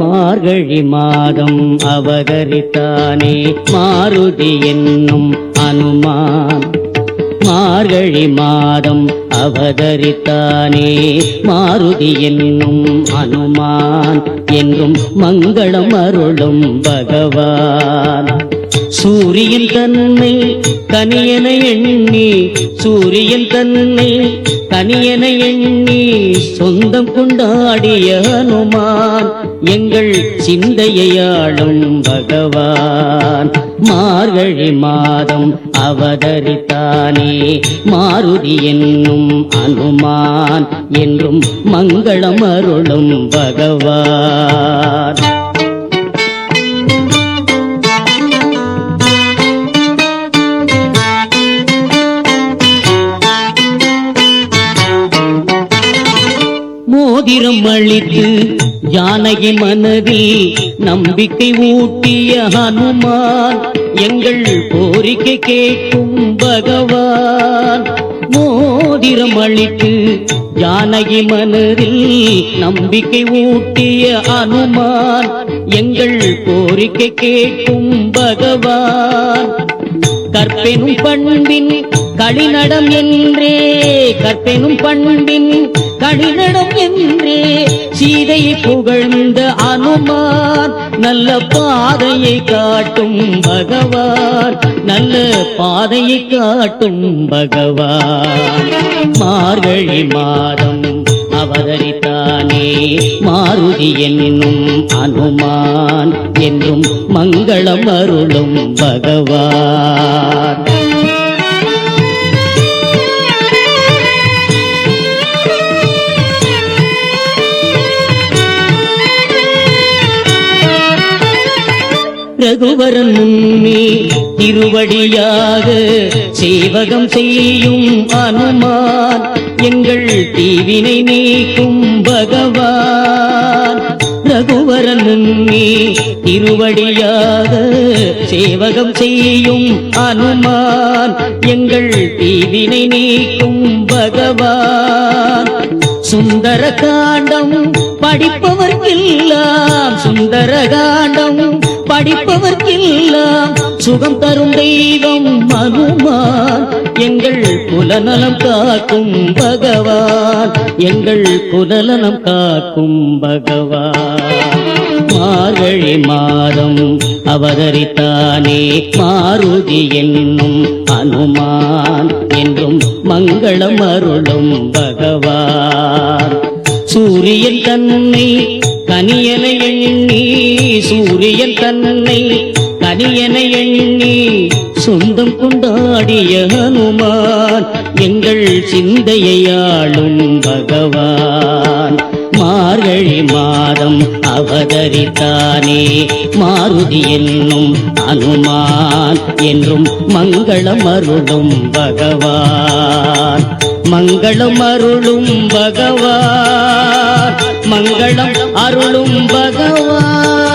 மார்கழி மாதம் அவதரித்தானே மாருதி என்னும் அனுமான். மார்கழி மாதம் அவதரித்தானே. மாருதி என்னும் அனுமான் என்றும் மங்களம் அருளும் பகவான். சூரியன் தன்னை தனியன எண்ணி சூரியன் தன்னை தனியன எண்ணி சொந்தம் கொண்டாடிய அனுமான் எங்கள் சிந்தையாளும் பகவான். மார்கழி மாதம் அவதரித்தானே மாருதி என்னும் அனுமான் என்றும் மங்களம் அருளும் பகவான். மோதிரம் அளித்து ஜானகி மனதில் நம்பிக்கை ஊட்டிய ஹனுமான் எங்கள் கோரிக்கை கேட்கும் பகவான். மோதிரம் அளித்து ஜானகி மனதில் நம்பிக்கை ஊட்டிய அனுமான் எங்கள் கோரிக்கை கேட்கும் பகவான். கற்பெனும் பண்பின் களிநடம் என்றே கற்பெனும் பண்பின் களிநடம் என்றே சீதையை புகழ்ந்த அனுமான் நல்ல பாதையை காட்டும் பகவான் நல்ல பாதையை காட்டும் பகவான். மார்கழி மாதம் அவதரித்தானே மாருதி என்னும் அனுமான் என்றும் மங்களம் அருளும் பகவான். ரகுவரன் முன்னே திருவடியாக சேவகம் செய்யும் அனுமான் எங்கள் தீவினை நீக்கும் பகவான். ரகுவரன் முன்னே திருவடியாக சேவகம் செய்யும் அனுமான் எங்கள் தீவினை நீக்கும் பகவான். சுந்தர காண்டம் படிப்பவர்க்கெல்லாம் சுந்தர காண்டம் படிப்பவர்க்கெல்லாம் சுகம் தரும் தெய்வம் மனுமான். எங்கள் குலநலம் காக்கும் பகவான். எங்கள் குலநலம் காக்கும் பகவான். மார்கழி மாதம் அவதரித்தானே. மாருதி என்னும் அனுமான். என்றும் மங்களம் அருளும் பகவான். சூரியன் தன்னை கனியனை எண்ணி சூரியன் தன்னை கனியனை எண்ணி சொந்தம் கொண்டாடிய ஹனுமான் எங்கள் சிந்தையாளும் பகவான். மார்கழி மாதம் அவதரித்தானே மாருதி என்னும் அனுமான் என்றும் மங்களம் அருளும் பகவான். மங்களம் அருளும் பகவான். மங்களம் அருளும் பகவான்.